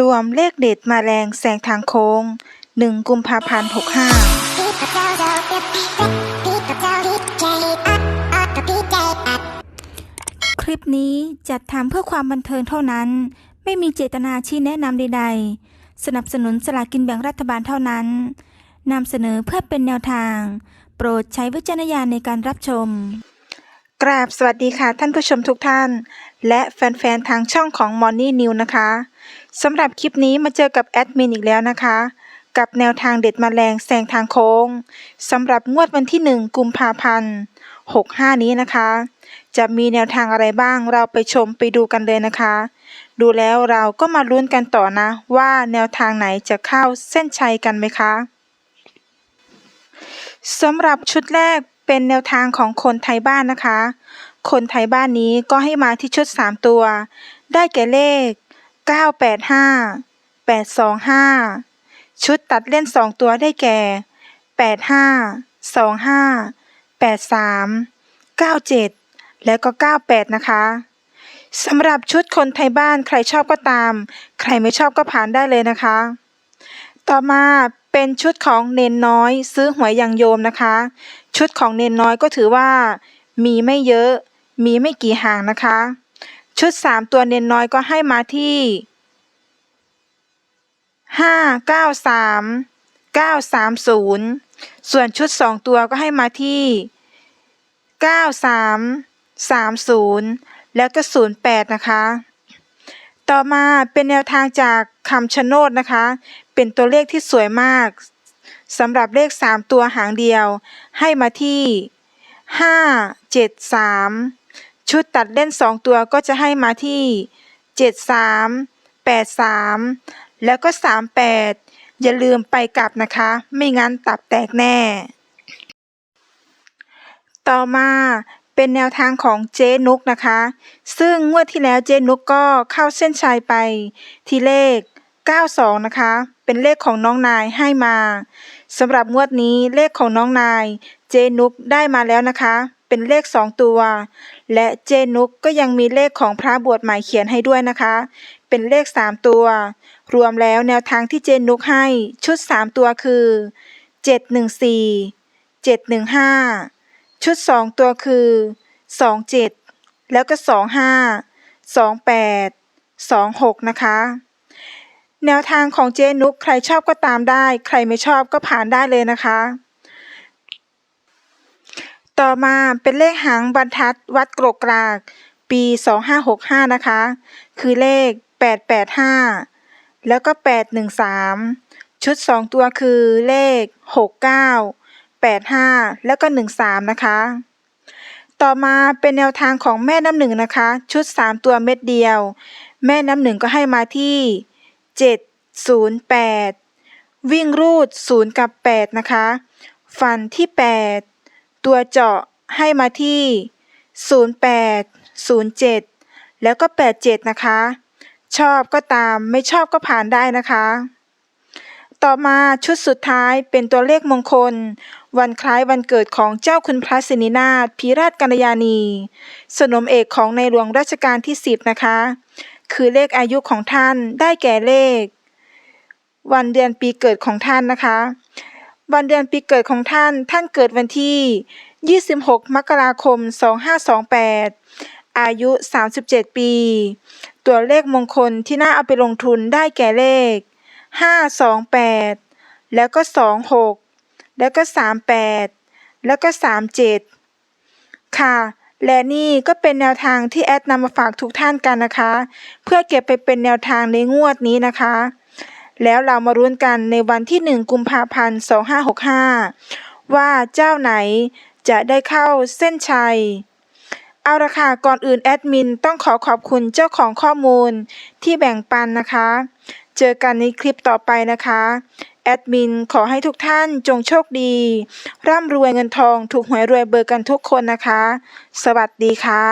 รวมเลขเด็ดมาแรงแสงทางโค้ง 1 กุมภาพันธ์ 65 คลิปนี้จัดทำเพื่อความบันเทิงเท่านั้น ไม่มีเจตนาชี้แนะนำใดๆ สนับสนุนสลากกินแบ่งรัฐบาลเท่านั้นนำเสนอเพื่อเป็นแนวทาง โปรดใช้วิจารณญาณในการรับชม กราบสวัสดีค่ะท่านผู้ชมทุกท่าน และแฟน ๆ ทางช่องของ Money New นะคะ สำหรับคลิปนี้มาเจอกับแอดมินอีกแล้วนะคะ กับแนวทางเด็ดมาแรงแซงทางโค้งสำหรับงวดวันที่ 1 กุมภาพันธ์65 นี้นะคะ จะมีแนวทางอะไรบ้างเราไปชมไปดูกันเลยนะคะ ดูแล้วเราก็มาลุ้นกันต่อนะ ว่าแนวทางไหนจะเข้าเส้นชัยกันไหมคะสำหรับชุดแรกเป็นแนวทางของคนไทยบ้านนะคะ คนไทยบ้านนี้ก็ให้มาที่ชุด 3 ตัว ได้แก่เลข 985 825 ชุดตัดเล่น 2 ตัวได้แก่ 85 25 83 97 แล้วก็ 98 นะคะสำหรับชุดคนไทยบ้านใครชอบก็ตาม ใครไม่ชอบก็ผ่านได้เลยนะคะ ต่อมาเป็นชุดของเนนน้อยซื้อหวยอย่างโยมนะคะ ชุดของเนนน้อยก็ถือว่า มีไม่เยอะ มีไม่กี่หางนะคะ ชุด 3 ตัวเนนน้อยก็ให้มาที่ 5 9 3 9 3 0 ส่วนชุด 2 ตัวก็ให้มาที่ 9 3 3 0 แล้วก็ 08 นะคะ ต่อมาเป็นแนวทางจากคำชะโนดนะคะ เป็นตัวเลขที่สวยมากสำหรับเลข 3 ตัวหางเดียว ให้มาที่ 5 7 3 ชุดตัดเล่น 2 ตัวก็จะให้มาที่ 7 3 8 3 แล้วก็ 38 อย่าลืมไปกลับนะคะ ไม่งั้นตับแตกแน่ ต่อมาเป็นแนวทางของเจ๊นุกนะคะ ซึ่งงวดที่แล้วเจ๊นุกก็เข้าเส้นชัยไปที่เลข 92 นะคะ เป็นเลขของน้องนายให้มาสำหรับงวดนี้เลขของน้องนาย เจนุกได้มาแล้วนะคะ เป็นเลข 2 ตัว และเจนุกก็ยังมีเลขของพระบวชใหม่เขียนให้ด้วยนะคะ เป็นเลข 3 ตัว รวมแล้วแนวทางที่เจนุกให้ชุด 3 ตัวคือ 714 715 ชุด 2 ตัวคือ 27 แล้วก็ 25 28 26 นะคะ แนวทางของเจนุกใครชอบก็ตามได้ ใครไม่ชอบก็ผ่านได้เลยนะคะ ต่อมาเป็นเลขหางบรรทัดวัดกรกกรากปี 2565 นะคะ คือเลข 885 แล้วก็ 813 ชุด 2 ตัวคือเลข 69 85 แล้วก็ 13 นะคะ ต่อมาเป็นแนวทางของแม่น้ำหนึ่งนะคะ ชุด 3 ตัวเม็ดเดียว แม่น้ำหนึ่งก็ให้มาที่ 708 วิ่งรูด 0 กับ 8 นะคะ ฟันที่ 8 ตัวเจาะให้มาที่ 08 07 แล้วก็ 87 นะคะ ชอบก็ตามไม่ชอบก็ผ่านได้นะคะ ต่อมาชุดสุดท้ายเป็นตัวเลขมงคล วันคล้ายวันเกิดของเจ้าคุณพระสินินาถพิราชกัญญาณี สนมเอกของในหลวงรัชกาลที่ 10 นะคะ คือเลขอายุของท่านได้แก่เลข วันเดือนปีเกิดของท่านนะคะ วันเดือนปีเกิดของท่าน ท่านเกิดวันที่ 26 มกราคม 2528 อายุ 37 ปี ตัวเลขมงคลที่น่าเอาไปลงทุนได้แก่เลข 528 แล้วก็ 26 แล้วก็ 38 แล้วก็ 37 ค่ะและนี่ก็เป็นแนวทางที่แอดนำมาฝากทุกท่านกันนะคะ เพื่อเก็บไปเป็นแนวทางในงวดนี้นะคะ แล้วเรามารุ้นกันในวันที่ 1 กุมภาพันธ์ 2565 ว่าเจ้าไหนจะได้เข้าเส้นชัย เอาละค่ะก่อนอื่นแอดมินต้องขอขอบคุณเจ้าของข้อมูลที่แบ่งปันนะคะ เจอกันในคลิปต่อไปนะคะ แอดมินขอให้ทุกท่านจงโชคดี ร่ำรวยเงินทองถูกหวยรวยเบอร์กันทุกคนนะคะ สวัสดีค่ะ